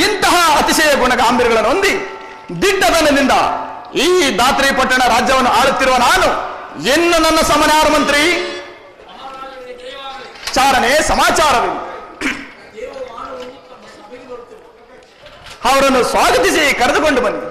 ಇಂತಹ ಅತಿಶಯ ಗುಣ ಗಾಂಭೀರ್ಯಗಳನ್ನು ಹೊಂದಿ ದಿಟ್ಟತನದಿಂದ ಈ ದಾತ್ರಿ ಪಟ್ಟಣ ರಾಜ್ಯವನ್ನು ಆಳುತ್ತಿರುವ ನಾನು ಎನ್ನು ನನ್ನ ಸಮನಾರ ಮಂತ್ರಿ. ಚಾರಣೆ ಸಮಾಚಾರವಿಲ್ಲ ಅವರನ್ನು ಸ್ವಾಗತಿಸಿ ಕರೆದುಕೊಂಡು ಬನ್ನಿ.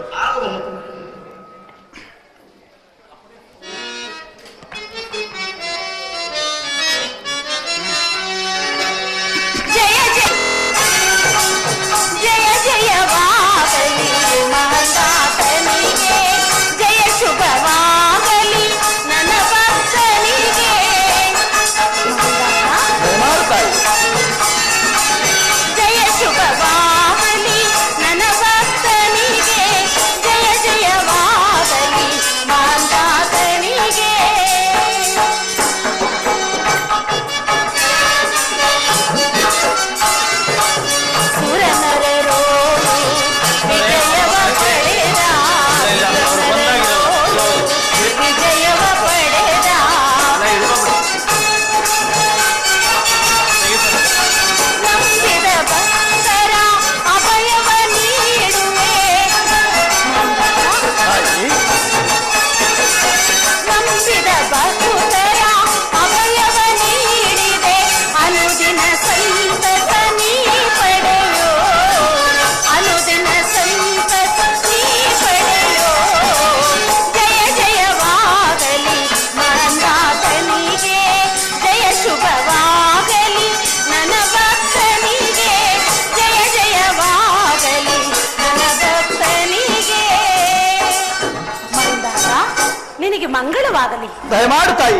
ಮಂಗಳವಾಗಲಿ. ದಯಮಾಡು ತಾಯಿ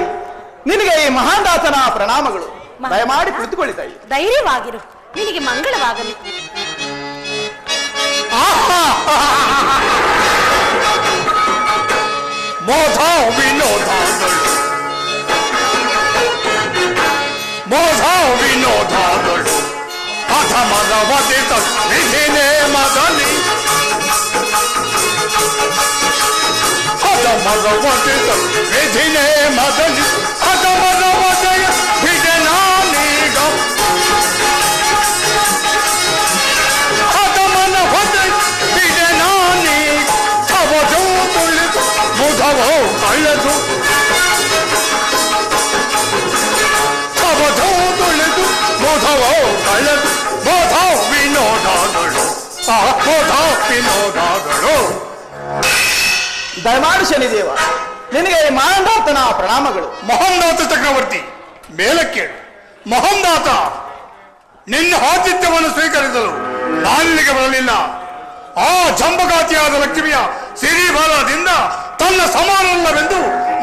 ನಿನಗೆ ಈ ಮಹಾದಾಸನ ಪ್ರಣಾಮಗಳು. ದಯಮಾಡಿ ಕುಳಿತುಕೊಳ್ಳಿ ತಾಯಿ. ಧೈರ್ಯವಾಗಿರು. ನಿನಗೆ ಮಂಗಳವಾಗಲಿ. ಮೋಧ ವಿನೋದ. ಮೋಧ ವಿನೋದಗಳು ವಿಧಿನೇ ಮಗಲಿ భగవంతుడు విధినే మదని అగమన ఉదయ విజనానీగ అగమన ఉదయ విజనానీ అవధూ పులికు ముధవో కళ్ళదు అవధూ పులికు ముధవో కళ్ళదు మోధో వినోదాగడు మోధో వినోదాగడు ದಯಮಾಡು ಶನಿದೇವ ನಿನಗೆ ಈ ಮಹಾದಾತನ ಪ್ರಣಾಮಗಳು. ಮಹಂದಾತ ಚಕ್ರವರ್ತಿ ಮೇಲಕ್ಕೆ ಮಹಂದಾತ ನಿನ್ನ ಆತಿಥ್ಯವನ್ನು ಸ್ವೀಕರಿಸಲು ನಾನಿಲ್ಲಿಗೆ ಬರಲಿಲ್ಲ. ಆ ಜಂಬಗಾತಿಯಾದ ಲಕ್ಷ್ಮಿಯ ಸಿರಿಬಲದಿಂದ ತನ್ನ ಸಮಾನಲ್ಲವೆಂದು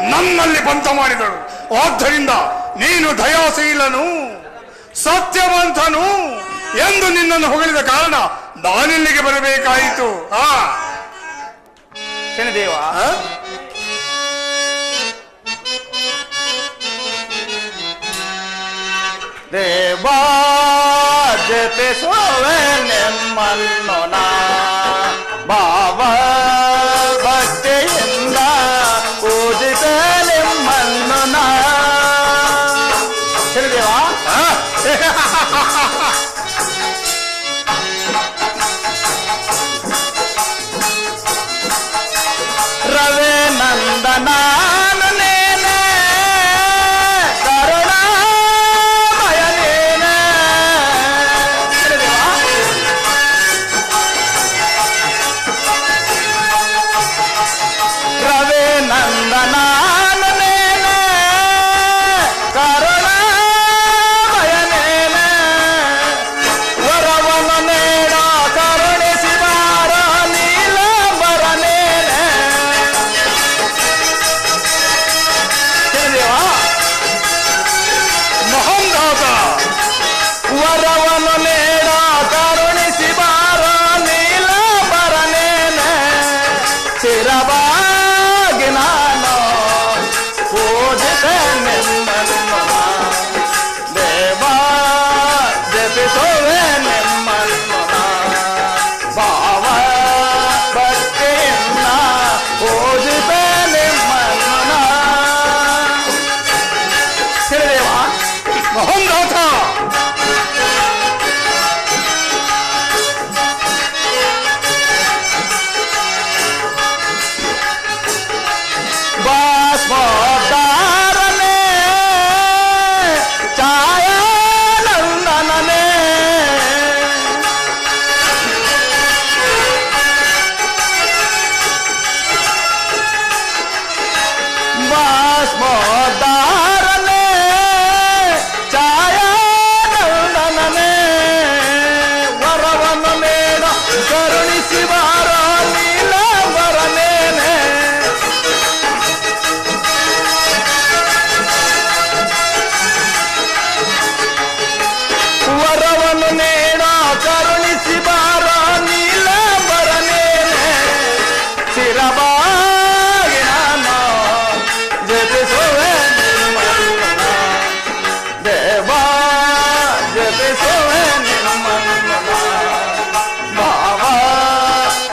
ನನ್ನಲ್ಲಿ ಬಂತ ಮಾಡಿದಳು. ಆದ್ದರಿಂದ ನೀನು ದಯಾಶೀಲನು, ಸತ್ಯವಂತನು ಎಂದು ನಿನ್ನನ್ನು ಹೊಗಳಿದ ಕಾರಣ ನಾನಿಲ್ಲಿಗೆ ಬರಬೇಕಾಯಿತು. ಆ. ಶನಿದೇವ? ದೇವಾ ಜಪಿಸುವೆ ನಿಮ್ಮನ್ನು ನಾ ಭಾವ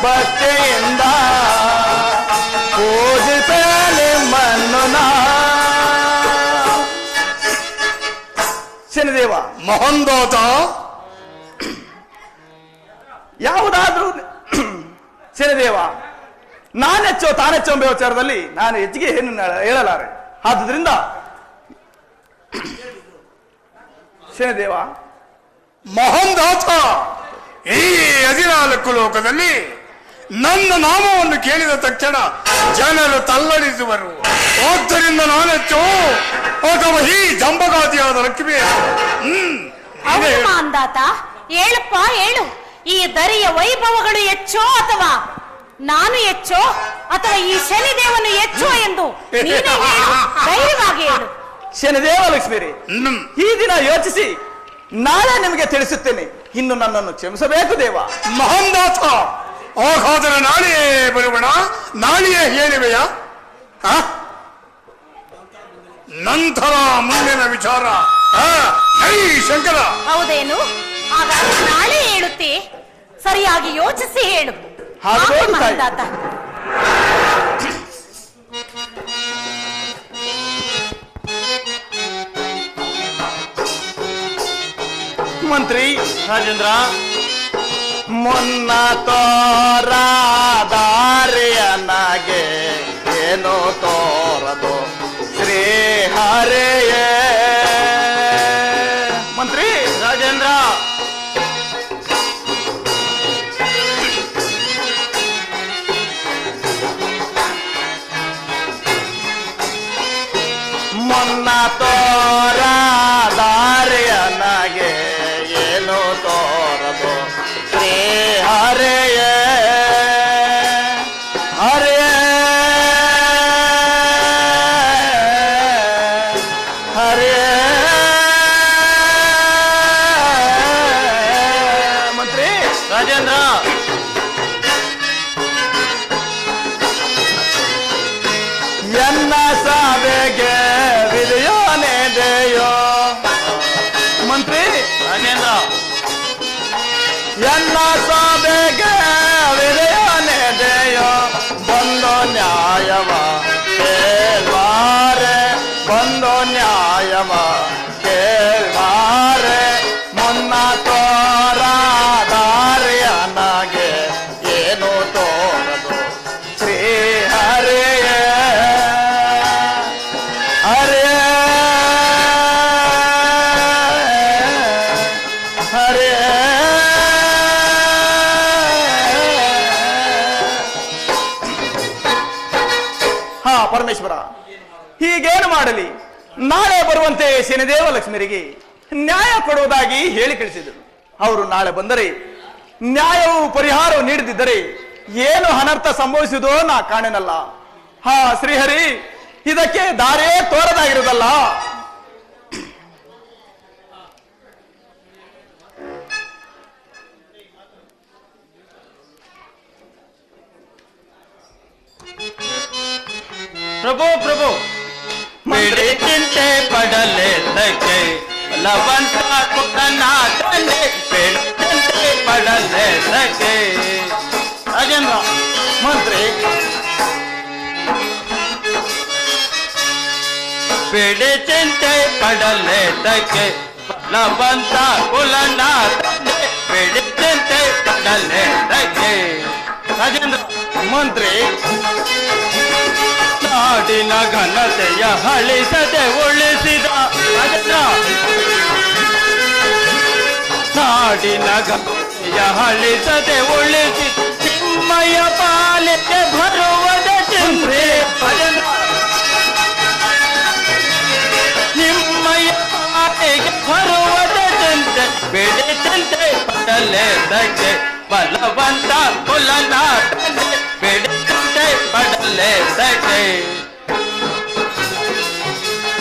ಭಕ್ತಿಯಿಂದ ಪೂಜಿಸೆ ನಿಮ್ಮನ್ನು ಶನಿದೇವ, ಮಹಂದಾತ. ಯಾವುದಾದ್ರೂ ಶನಿದೇವ, ನಾನೆಚ್ಚೋ ತಾನೆಚ್ಚೋ ಎಂಬ ವಿಚಾರದಲ್ಲಿ ನಾನು ಹೆಚ್ಚಿಗೆ ಏನು ಹೇಳಲಾರೆ. ಆದುದರಿಂದ ಶನಿದೇವ, ಮಹೋಂದೋತ. ಈ ಹದಿನಾಲ್ಕು ಲೋಕದಲ್ಲಿ ನನ್ನ ನಾಮವನ್ನು ಕೇಳಿದ ತಕ್ಷಣ ಜನರು ತಲ್ಲಡಿಸುವರು ಆದ್ದರಿಂದ ನಾನೆಚ್ಚು ಅಥವಾ ಈ ಜಂಬಗಾದಿಯಾದ ಲಕ್ಷ್ಮಿ. ಹ್ಮ್ ಇದೇ ಹೌದು ಹೇಳು. ಮಾಂದಾತ. ಹೇಳಪ್ಪ ಹೇಳು. ಈ ದರಿಯ ವೈಭವಗಳು ಹೆಚ್ಚೋ ಅಥವಾ ನಾನು ಹೆಚ್ಚೋ ಅಥವಾ ಈ ಶನಿದೇವನು ಹೆಚ್ಚೋ ಎಂದು ನೀನೇ ಹೇಳು. ಧೈರ್ಯವಾಗಿ ಹೇಳು. ಶನಿದೇವ ಲಕ್ಷ್ಮೀರಿ ಹ್ಮ್. ಈ ದಿನ ಯೋಚಿಸಿ. ನಾಳೆ ನಿಮಗೆ ತಿಳಿಸುತ್ತೇನೆ. ಇನ್ನು ನನ್ನನ್ನು ಕ್ಷಮಿಸಬೇಕು ದೇವ. ಮಹಂದಾತ ಹಾಗಾದರೆ ನಾಳೆಯೇ ಬರುವಣ ನಾಳೆಯೇ ಹೇಳಿವೆಯಾ? ನಂತರ ಮುಂದಿನ ವಿಚಾರ. ಶಂಕರ! ಹೌದೇನು? ನಾಳೆ ಹೇಳುತ್ತೆ. ಸರಿಯಾಗಿ ಯೋಚಿಸಿ ಹೇಳು. ಮಂತ್ರಿ ರಾಜೇಂದ್ರ ಮುನ್ನ ತೋರಾದಾರಿಯನಾಗೆ ಏನು ತೋರದು. ಶ್ರೀ ಹರೆಯೇ ನ್ಯಾಯವ ಕೇಳ್ವಾರೆ ಮುನ್ನ ತೋರ ದಾರಿಯನಾಗೆ ಏನು ತೋರದು? ಶ್ರೀ ಹರಿಯ ಹರಿಯ. ಹಾ ಪರಮೇಶ್ವರ ಹೀಗೇನು ಮಾಡಲಿ? ನಾಳೆ ಬರುವಂತೆ ಶನಿದೇವ ಲಕ್ಷ್ಮೀರಿಗೆ ನ್ಯಾಯ ಕೊಡುವುದಾಗಿ ಹೇಳಿ ಕಳಿಸಿದರು ಅವರು ನಾಳೆ ಬಂದರೆ ನ್ಯಾಯವು ಪರಿಹಾರವು ನೀಡದಿದ್ದರೆ ಏನು ಅನರ್ಥ ಸಂಭವಿಸಿದೋ ನಾ ಕಾಣೆನಲ್ಲ. ಹಾ, ಶ್ರೀಹರಿ, ಇದಕ್ಕೆ ದಾರೇ ತೋರದಾಗಿರುವುದಲ್ಲ. ಪ್ರಭು ಪ್ರಭು. ಬಿಡಿ ಚಿಂತೆ ಪಡಲೇದಕ್ಕೆ ಲವಂತ ಕುಟನ ತಂದೆ ಬಿಡಿ ಚಿಂತೆ ಪಡಲೇದಕ್ಕೆ ರಾಜೇಂದ್ರ ಮಂತ್ರಿ ಬಿಡಿ ಚಿಂತೆ ಪಡಲೇದಕ್ಕೆ ಲವಂತ ಕುಲನ ತಂದೆ ಬಿಡಿ ಚಿಂತೆ ಪಡಲೇದಕ್ಕೆ ರಾಜೇಂದ್ರ ಮಂತ್ರಿ ನಾಡಿನ ಘನತೆಯ ಹಳಿಸದೆ ಉಳಿಸಿದ ರಾಜೇಂದ್ರ ನಾಡಿನ ಘನತೆಯ ಹಳಿಸದೆ ಉಳಿಸಿ ಚಿನ್ಮಯ ಪಾಲಿಕೆ ಬರುವದ ಚಿಂತೆ ರಾಜೇಂದ್ರ ನಿಮ್ಮಯ ಪಾಲಿಗೆ ಬರುವದ ಚಿಂತೆ ಬೆಳೆ ಚಿಂತೆ ಪಡಲೇದಕ್ಕೆ ಬಲವಂತ ಕುಲನಾಥನೆ ಬಿಡದೆ ಪಡಲೆ ಸಟೆ